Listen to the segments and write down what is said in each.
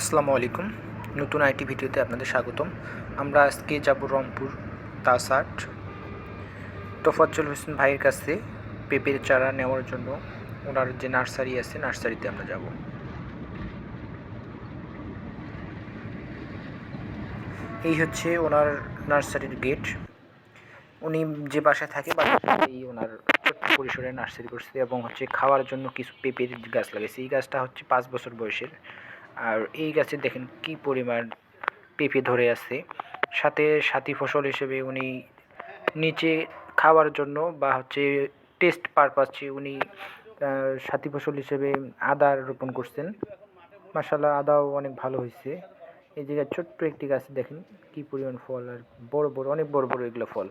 আসসালামু আলাইকুম। নতুন আইটি ভিডিওতে আপনাদের স্বাগতম। আমরা আজকে যাব রংপুর তাসাট। তোফাজ্জল হোসেন ভাইয়ের কাছে পেঁপের চারা নেওয়ার জন্য ওনার যে নার্সারি আছে, নার্সারিতে আমরা যাব। এই হচ্ছে ওনার নার্সারির গেট। উনি যে বাসায় থাকে বাসাতেই ওনার পরিসরে নার্সারি করছে এবং হচ্ছে খাওয়ার জন্য কিছু পেঁপের গাছ লাগাইছে। এই গাছটা হচ্ছে পাঁচ বছর বয়সের। আর এই গাছে দেখেন কি পরিমাণ পেঁপে ধরে আছে। সাথে সাথী ফসল হিসেবে উনি নিচে খাওয়ার জন্য বা হচ্ছে টেস্ট পারপাসে উনি সাথী ফসল হিসেবে আদা রোপণ করছেন। মাসাল্লাহ আদাও অনেক ভালো হয়েছে। এই জায়গায় ছোট্ট একটি গাছ দেখেন কি পরিমাণ ফল আর বড় বড়, অনেক বড় বড় এগুলো ফল।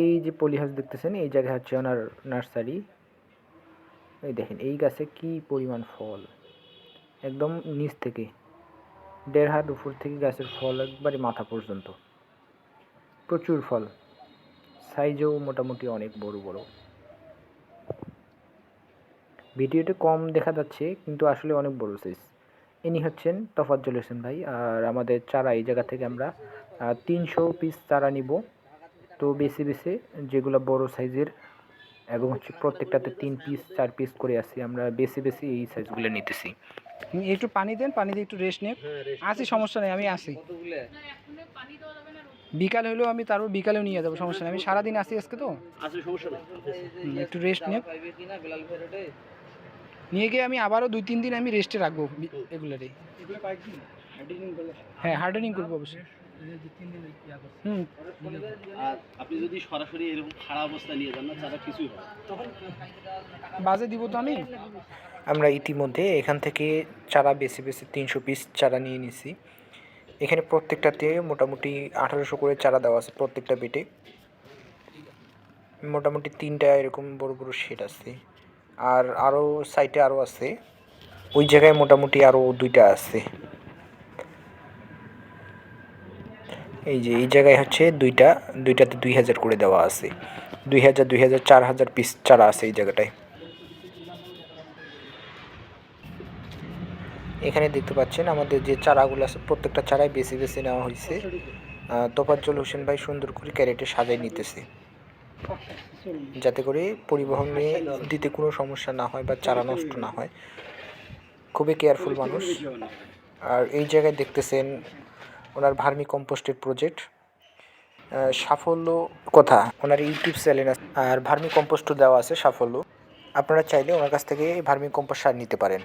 এই যে পলি হাউস দেখতেছেন, এই জায়গায় হচ্ছে ওনার নার্সারি। এই দেখেন, এই গাছে কি পরিমাণ ফল? একদম নিচ থেকে, দেড় হাত উপর থেকে গাছের ফল একবারে মাথা পর্যন্ত। প্রচুর ফল, সাইজও মোটামুটি অনেক বড় বড়। ভিডিওতে কম দেখা যাচ্ছে, কিন্তু আসলে অনেক বড় সাইজ ইনি হচ্ছেন তফাজ্জল হোসেন ভাই, আর আমাদের চারা এই জায়গা থেকে আমরা তিনশো পিস চারা নিব। তো বেশি বেশি যেগুলো বড় সাইজের এবং হচ্ছে প্রত্যেকটাতে তিন পিস চার পিস করে আসি। আমরা বেশি বেশি এই সাইজগুলো নিতেছি। একটু পানি দেন পানি দিয়ে একটু রেস্ট নিন। আসি সমস্যা নেই আমি আসি। বিকাল হলেও আমি তারপর বিকালেও নিয়ে যাব সমস্যা নেই। আমি সারাদিন আসি আজকে তো। একটু রেস্ট নেব নিয়ে গিয়ে আমি আবারও দুই তিন দিন আমি রেস্টে রাখব এগুলারই। হ্যাঁ হার্ডেনিং করব অবশ্যই। আর আপনি যদি সরাসরি এরকম খারাপ অবস্থা নিয়ে যান না চারা কিছুই হবে বাজে দিব তো আমি। আমরা ইতিমধ্যে এখান থেকে চারা বেছে বেছে তিনশো পিস চারা নিয়ে নিছি। এখানে প্রত্যেকটাতে মোটামুটি আঠারোশো করে চারা দেওয়া আছে প্রত্যেকটা বেটে। মোটামুটি তিনটা এরকম বড় বড় শেড আছে। আর আরও সাইটে আরও আছে। ওই জায়গায় মোটামুটি আরও দুইটা আছে। এই যে, এই জায়গায় হচ্ছে দুইটা, দুইটাতে দুই হাজার করে দেওয়া আছে। দুই হাজার দুই হাজার, চার হাজার পিস চারা আছে এই জায়গাটায়। এখানে দেখতে পাচ্ছেন আমাদের যে চারাগুলো আছে, প্রত্যেকটা চারাই বেছে বেছে নেওয়া হয়েছে। তোফাজ্জল হোসেন ভাই সুন্দর করে ক্যারেটে সাজাই নিতেছে। যাতে করে পরিবহনে দিতে কোনো সমস্যা না হয় বা চারা নষ্ট না হয়। খুবই কেয়ারফুল মানুষ। আর এই জায়গায় দেখতেছেন ওনার ভার্মি কম্পোস্টের প্রজেক্ট সাফল্য কথা? ওনার ইউটিউব চ্যানেল আছে। আর ভার্মি কম্পোস্টও দেওয়া আছে সাফল্য। আপনারা চাইলে ওনার কাছ থেকে ভার্মি কম্পোস্ট সার নিতে পারেন।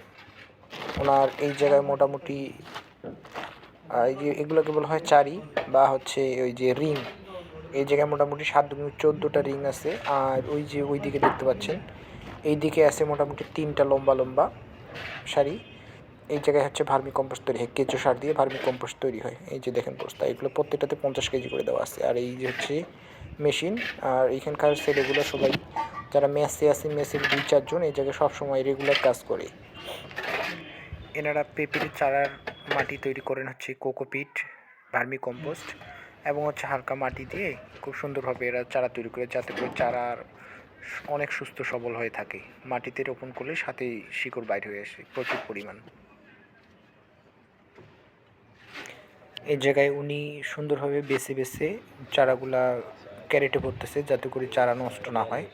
ওনার এই জায়গায় মোটামুটি এই যে এগুলোকে বলা হয় চারি বা হচ্ছে ওই যে রিং। এই জায়গায় মোটামুটি সাত দুগুণ চোদ্দোটা রিং আছে। আর ওই যে ওই দিকে দেখতে পাচ্ছেন এই দিকে আছে মোটামুটি তিনটা লম্বা লম্বা সারি। এই জায়গায় হচ্ছে ভার্মি কম্পোস্ট তৈরি হয়, কেঁচো সার দিয়ে ভার্মি কম্পোস্ট তৈরি হয়। এই যে দেখেন বস্তা এগুলো প্রত্যেকটাতে পঞ্চাশ কেজি করে দেওয়া আছে। আর এই যে হচ্ছে মেশিন, আর এইখানকার ছেলেগুলো সবাই, যারা মেসে আছে, মেসের দুই চারজন, এই জায়গায় সবসময় রেগুলার কাজ করে। এনারা পেঁপের চারার মাটি তৈরি করেন হচ্ছে কোকোপিট ভার্মি কম্পোস্ট, এবং হচ্ছে হালকা মাটি দিয়ে খুব সুন্দরভাবে এরা চারা তৈরি করে, যাতে করে চারার অনেক সুস্থ সবল হয়ে থাকে। মাটিতে রোপণ করলে সাথেই শিকড় বাইর হয়ে আসে প্রচুর পরিমাণ। এই জায়গায় উনি সুন্দরভাবে বেছে বেছে চারাগুলা ক্যারেটে পড়তেছে যাতে করে চারা নষ্ট না হয়।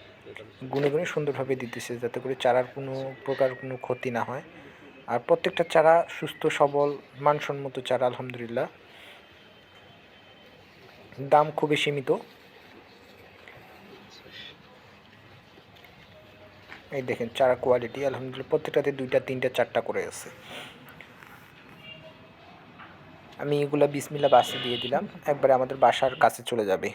গুনে গুনে সুন্দরভাবে দিতেছে যাতে করে চারার কোনো প্রকার কোনো ক্ষতি না হয়। আর প্রত্যেকটা চারা সুস্থ, সবল, মানসম্মত চারা, আলহামদুলিল্লাহ। দাম খুবই সীমিত। এই দেখেন, চারা কোয়ালিটি আলহামদুলিল্লাহ, প্রত্যেকটাতে দুইটা, তিনটা, চারটা করে আছে। আমি এগুলো বিসমিল্লা বাসে দিয়ে দিলাম। একবারে আমাদের বাসার কাছে চলে যাবে।